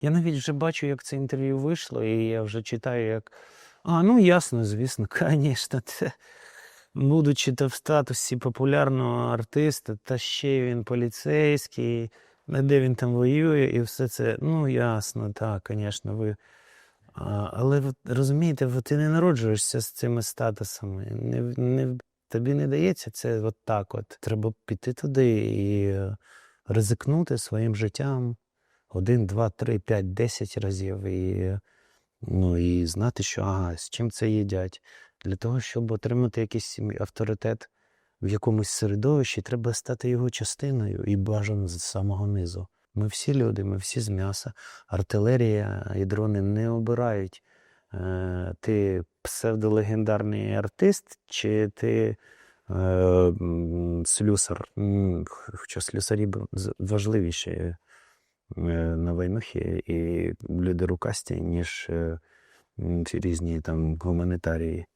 Я навіть вже бачу, як це інтерв'ю вийшло, і я вже читаю, як. А, ну ясно, звісно, звісно, це. Будучи то в статусі популярного артиста, та ще він поліцейський, де він там воює, і все це. Ну, ясно, так, звісно, ви. А, але розумієте, ти не народжуєшся з цими статусами. Не, не, тобі не дається це от так. От. Треба піти туди і е, ризикнути своїм життям один, два, три, п'ять, десять разів. І, ну, і знати, що ага, з чим це їдять. Для того, щоб отримати якийсь авторитет в якомусь середовищі, треба стати його частиною і бажано з самого низу. Ми всі люди, ми всі з м'яса. Артилерія і дрони не обирають. Е, ти псевдолегендарний артист, чи ти е, слюсар. Хоча слюсарі важливіші на войнухи, і люди рукасті, ніж ці різні там гуманітарії.